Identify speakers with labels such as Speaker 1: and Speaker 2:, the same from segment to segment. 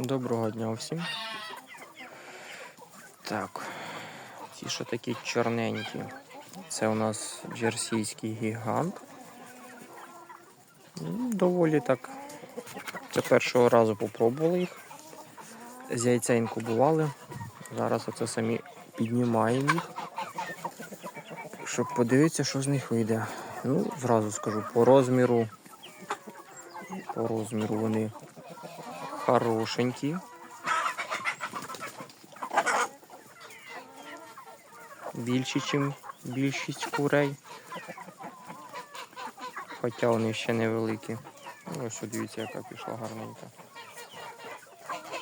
Speaker 1: Доброго дня всім. Так, ці що такі чорненькі. Це у нас джерсійський гігант. Ну, Доволі так. Це першого разу попробували їх. З яйця інкубували. Зараз оце самі піднімаємо їх. Щоб подивитися, що з них вийде. Ну, зразу скажу, по розміру. По розміру вони хорошенькі. Більші, ніж більшість курей. Хоча вони ще невеликі. Ось дивіться, яка пішла гарненька.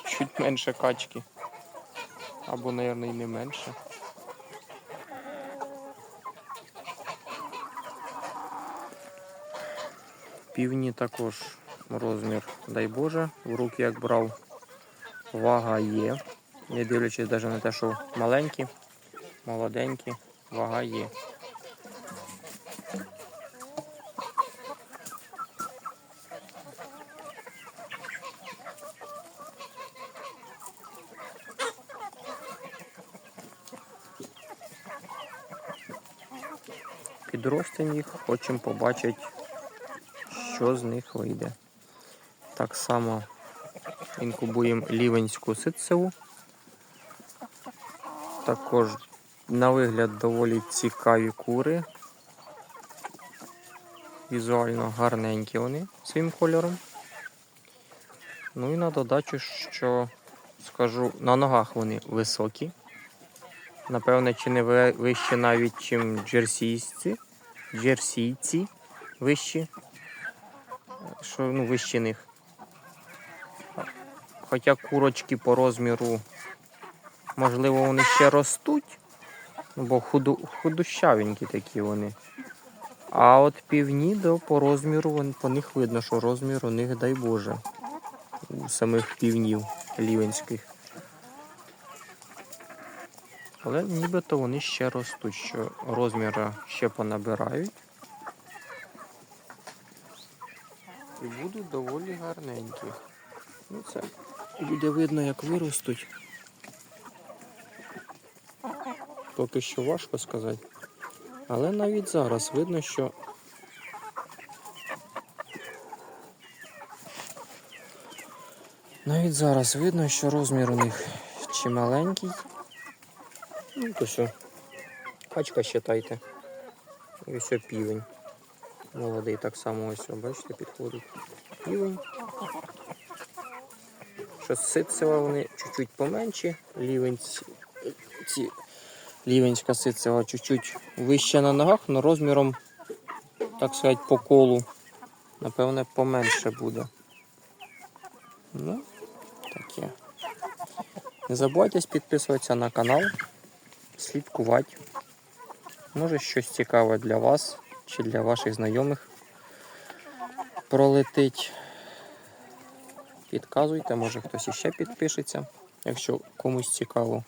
Speaker 1: Чуть менше качки. Або, мабуть, і не менше. Півні також розмір, дай Боже, в руки як брав, вага є. Не дивлячись навіть на те, що маленькі, молоденькі, вага є. Підростемо їх, хочемо побачити, що з них вийде. Так само інкубуємо лівенську ситцеву. Також на вигляд доволі цікаві кури. Візуально гарненькі вони своїм кольором. Ну і на додачу, що скажу, на ногах вони високі. Напевне, чи не ви- вищі навіть, чим джерсійці. Джерсійці вищі. Що ну, вищі них. Хоча курочки по розміру, можливо, вони ще ростуть, бо худу, худощавенькі такі вони. А от півні, да, по розміру, по них видно, що розмір у них, дай Боже, у самих півнів лівенських. Але нібито вони ще ростуть, що розміри ще понабирають. І будуть доволі гарненькі. Ну це буде видно, як виростуть. Поки що важко сказати. Але навіть зараз видно, що навіть зараз видно, що розмір у них чималенький. Ну, то що, качка считайте. І ось півень. Молодий так само ось, бачите, підходить. Півень. Що ситцева вони чуть-чуть поменші. Лівень ці, лівенська ситцева чуть-чуть вище на ногах, але розміром, так сказати, по колу, напевне, поменше буде. Ну, таке. Не забувайте підписуватися на канал, слідкувати. Може щось цікаве для вас чи для ваших знайомих пролетить. Підказуйте, може хтось іще підпишеться, якщо комусь цікаво.